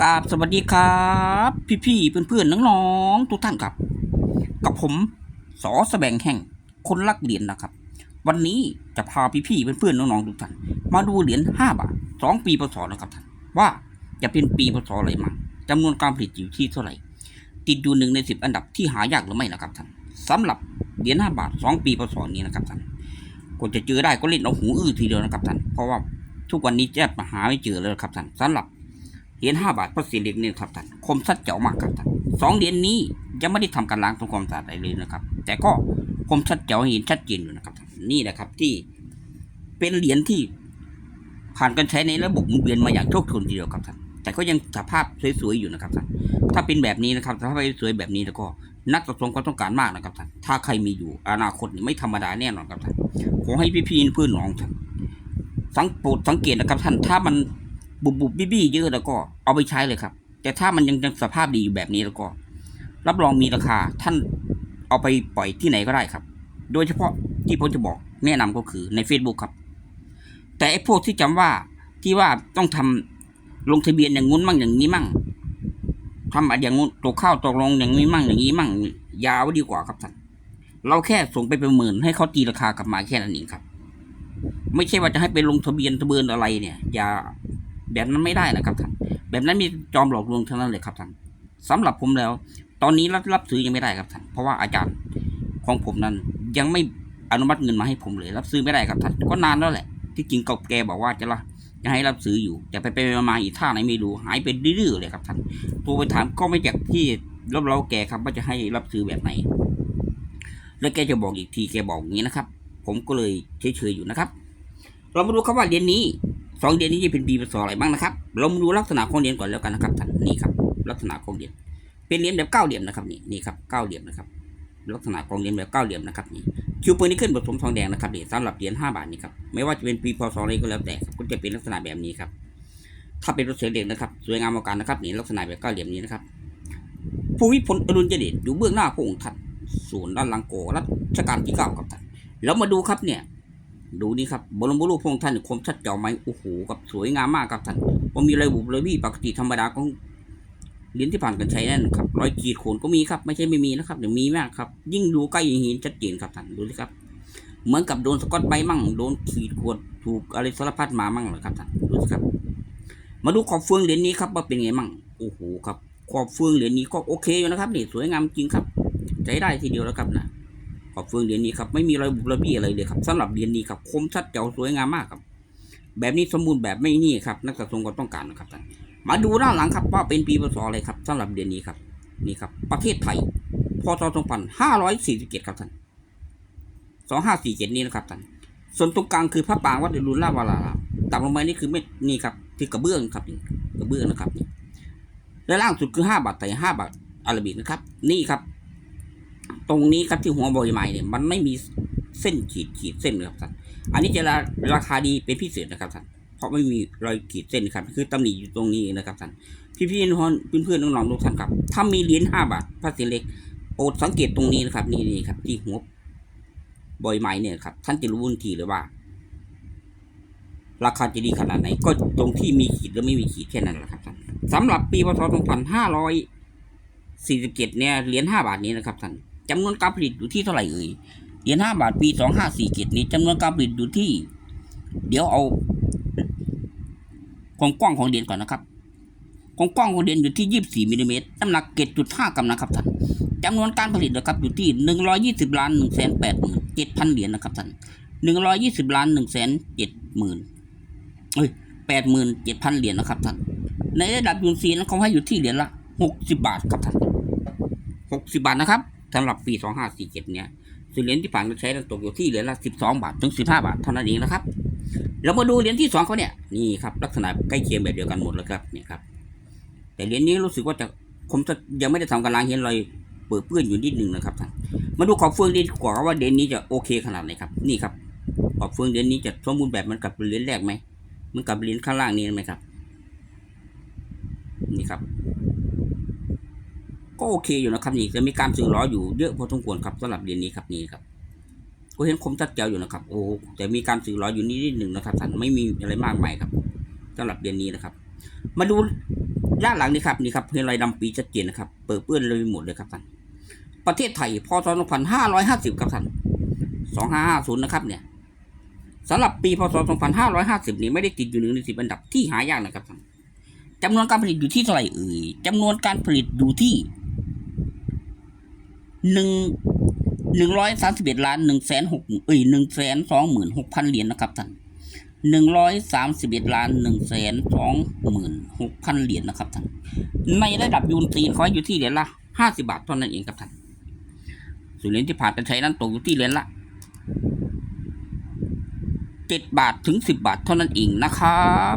กราบสวัสดีครับ พี่ๆเพื่อนๆน้องๆทุกท่านครับ กับผมสอแสบงแห่งคนรักเหรียญนะครับ วันนี้จะพาพี่ๆเพื่อนๆน้องๆทุกท่านมาดูเหรียญ5บาท2ปีพศนะครับท่านว่าจะเป็นปีพศอะไรมั่งจำนวนการผลิตอยู่ที่เท่าไหร่ ติดอยู่หนึ่งในสิบอันดับที่หายากหรือไม่นะครับท่านสำหรับเหรียญ5บาท2ปีพศนี้นะครับท่านก็จะเจอได้ก็เล่นเอาหูอื้อทีเดียวนะครับท่านเพราะว่าทุกวันนี้แจ๊บหาไม่เจอเลยครับท่านสำหรับ เหรียญห้าบาทพระศิลิกนี่ครับท่านคมชัดเจ๋วมากครับท่านสองเหรียญนี้ยังไม่ได้ทำการล้างทำความสะอาดอะไรเลยนะครับ แต่ก็คมชัดเจ๋วเห็นชัดเจนอยู่นะครับท่านนี่แหละครับที่เป็นเหรียญที่ผ่านการใช้ในระบบหมุนเวียนมาอย่างโชคชนทีเดียวครับท่านแต่ก็ยังสภาพสวยๆอยู่นะครับท่านถ้าเป็นแบบนี้นะครับถ้าไปสวยแบบนี้แล้วก็นักสะสมก็ต้องการมากนะครับท่านถ้าใครมีอยู่อนาคตไม่ธรรมดาแน่นอนครับท่านขอให้พี่ๆเพื่อนน้องท่านสังโปรดสังเกตนะครับท่านถ้ามัน บุบบุบบี้บี้เยอะแล้วก็เอาไปใช้เลยครับ แต่ถ้ามันยังสภาพดีอยู่แบบนี้แล้วก็ รับรองมีราคาท่านเอาไปปล่อยที่ไหนก็ได้ครับ โดยเฉพาะที่ผมจะบอกแนะนำก็คือใน Facebook ครับ แต่ไอ้พวกที่จำว่าที่ว่าต้องทำลงทะเบียนอย่างงู้นมั่งอย่างนี้มั่งทำอะไรอย่างงู้นตกข้าวตกลงอย่างนี้มั่งอย่างนี้มั่ง ยาวดีกว่าครับท่านเราแค่ส่งไปเประเมินให้เขาตีราคากลับมาแค่นั้นเองครับ ไม่ใช่ว่าจะให้ไปลงทะเบียนทะเบียนอะไรเนี่ย อย่า แบบนั้นไม่ได้นะครับท่านแบบนั้นมีจอมหลอกลวงทั้งนั้นเลยครับท่านสำหรับผมแล้ว ตอนนี้รับรับซื้อยังไม่ได้ครับท่านเพราะว่าอาจารย์ของผมนั้นยังไม่อนุมัติเงินมาให้ผมเลย รับซื้อไม่ได้ครับท่านก็นานแล้วแหละ ที่จริงกับแกบอกว่าจะละจะให้รับซื้ออยู่แต่ไปไปมาอีกท่าไหนไม่รู้หายไปดื้อเลยครับท่านโทรไปถามก็ไม่จากที่รับเราแกครับว่าจะให้รับซื้อแบบไหน แล้วแกจะบอกอีกทีแกบอกอย่างนี้นะครับ ผมก็เลยเฉยๆอยู่นะครับ เรามาดูครับว่าเรียญนี้ สองเหรียญนี้จะเป็นปีพศอะไรบ้างนะครับ เรามาดูลักษณะของเหรียญก่อนแล้วกันนะครับท่านนี่ครับ ลักษณะของเหรียญเป็นเหรียญแบบเก้าเหลี่ยมนะครับนี่นี่ครับเก้าเหลี่ยมนะครับ ลักษณะของเหรียญแบบเก้าเหลี่ยมนะครับนี่คิวปืนนี้ขึ้นผสมทองแดงนะครับนี่สำหรับเหรียญห้าบาทนี่ครับไม่ว่าจะเป็นปีพศอะไรก็แล้วแต่ก็จะเป็นลักษณะแบบนี้ครับ ถ้าเป็นรถเสียเหล็กนะครับ สวยงามอนกันนะครับนี่ลักษณะแบบเก้าเหลี่ยมนี้นะครับภูมิพลอดุลยเดชอยู่เบื้องหน้าพระองค์ท่านส่วนด้านหลังโกรัชกาลที่เก้าครับท่านแล้วมาดูครับเนี่ย ดูนี่ครับบรมบุรุษพงค์ท่านคมชัดเจ๋วไหมโอ้โหกับสวยงามมากครับท่านว่ามีรอยบุบรอยบี้ปกติธรรมดาของเหรียญที่ผ่านการใช้นั่นครับรอยขีดโขนก็มีครับไม่ใช่ไม่มีนะครับเดี๋ยวมีมากครับ ยิ่งดูใกล้ยิ่งเห็นชัดเจนครับท่านดูสิครับ เหมือนกับโดนสกอตไบมั่งโดนขีดข่วนถูกอะไรสารพัดมามั่งเลยครับท่านดูสิครับ มาดูขอบเฟืองเหรียญนี้ครับว่าเป็นไงมั่งโอ้โหครับขอบเฟืองเหรียญนี้ก็โอเคอยู่นะครับนี่สวยงามจริงครับ ใช้ได้ทีเดียวแล้วครับนะ ขอบเฟืองเหรียญนี้ครับไม่มีรอยบุบระบี้อะไรเลยครับสำหรับเหรียญนี้ครับคมชัดแจ๋วสวยงามมากครับ แบบนี้สมบูรณ์แบบไม่นี่ครับนักสะสมก็ต้องการนะครับท่านมาดูด้านหลังครับว่าเป็นปีพศอะไรครับสำหรับเหรียญนี้ครับนี่ครับ ประเทศไทยพศ2547ครับท่าน2547 นี้นะครับท่านส่วนตรงกลางคือพระปรางวัดรุณราวาราต่ำลงมานี่คือไม่นี่ครับที่กระเบื้องครับกระเบื้องนะครับและล่างสุดคือ 5 บาทไทย5บาทอาราบิกนะครับ นี่ครับ ตรงนี้ครับที่หัวบอยไม้เนี่ยมันไม่มีเส้นขีดขีดเส้นเลยครับท่านอันนี้จะราคาดีเป็นพิเศษนะครับท่านเพราะไม่มีรอยขีดเส้นครับ คือตำหนิอยู่ตรงนี้นะครับท่านพี่พี่น้องเพื่อนๆน้องๆทุกท่านครับ ถ้ามีเหรียญห้าบาทพระเศษเล็กโปรดสังเกตตรงนี้นะครับนี่นี่ครับ ที่หัวบอยไม้เนี่ยครับ ท่านจะรู้ทันทีเลยว่า ราคาจะดีขนาดไหน ก็ตรงที่มีขีดหรือไม่มีขีดแค่นั้นแหละครับท่านสำหรับปีพศ2547เนี่ยเหรียญ5บาทนี้นะครับท่าน จำนวนการผลิตอยู่ที่เท่าไหร่เอ่ยเหรียญ5บาทปี2547นี้จำนวนการผลิตอยู่ที่ เดี๋ยวเอาความกว้างของเหรียญก่อนนะครับความกว้างของเหรียญอยู่ที่24มิลลิเมตรน้ำหนัก7.5กรัมนะครับท่านจำนวนการผลิตนะครับอยู่ที่120ล้าน1 8 7 0 0 0เจ็ดพันเหรียญนะครับท่าน120ล้าน1 7 0 0 0เจ็ดหมื่นเอ้ยแปดหมื่นเจ็ดพันเหรียญนะครับท่านในระดับยูนซีนั้นเขาให้อยู่ที่เหรียญละหกสิบบาทครับท่านหกสิบบาทนะครับ สำหรับปีสองห้าสี่เนี่ยส่วนเหรียญที่ผ่านการใช้นั้นตกอยู่ที่เหรียญละสิบาทถึงสิบาทเท่านั้นเองนะครับ เรามาดูเหรียญที่สองเขาเนี่ยนี่ครับลักษณะใกล้เคียงแบบเดียวกันหมดเลยครับเนี่ยครับ แต่เหรียญนี้รู้สึกว่าจะผมจะยังไม่ได้ทำการล้างเห็นรอยเปื้อนเปื้อนอยู่นิดหนึ่งนะครับท่านมาดูขอบเฟืองดีกว่าว่าเหรียญนี้จะโอเคขนาดไหนครับนี่ครับขอบเฟืองเหรียญนี้จะสมบูรณ์แบบเหมันกับเหรียญแรกไหมมันกับเหรียญข้างล่างนี้ไหมครับนี่ครับ ก็โอเคอยู่นะครับนี่จะมีการสื่อล้ออยู่เยอะพอสมควรครับสำหรับเหรียญนี้ครับนี่ครับก็เห็นคมชัดเจวอยู่นะครับ โอ้แต่มีการสื่อล้ออยู่นิดหนึ่งนะครับท่านไม่มีอะไรมากมายครับสำหรับเหรียญนี้นะครับ มาดูด้านหลังนี่ครับนี่ครับเฮลอยดำปีชัดเจนนะครับ เปิดเปื้อนเลยหมดเลยครับท่านประเทศไทยพศ2550ครับท่าน2550นะครับเนี่ยสำหรับปีพศ2550 นี้ไม่ได้ติดอยู่หนึ่งในสิบอันดับที่หายากนะครับท่านจำนวนการผลิตอยู่ที่เท่าไหร่เอ่ยจำนวนการผลิตอยู่ที่ หนึ่งหนึ่งร้อยสามสิบเอ็ดล้านหนึ่งแสนหกเอ้ยหนึ่งแสนสองหมื่นหกพันเหรียญนะครับท่านหนึ่งร้อยสามสิบเอ็ดล้านหนึ่งแสนสองหมื่นหกพันเหรียญนะครับท่านในระดับยูนตีนเขาอยู่ที่เหรียญละห้าสิบาทเท่านั้นเองครับท่านส่วนเหรียญที่ผ่านไปใช้นั้นตกอยู่ที่เหรียญละเจ็ดบาทถึงสิบบาทเท่านั้นเองนะครับ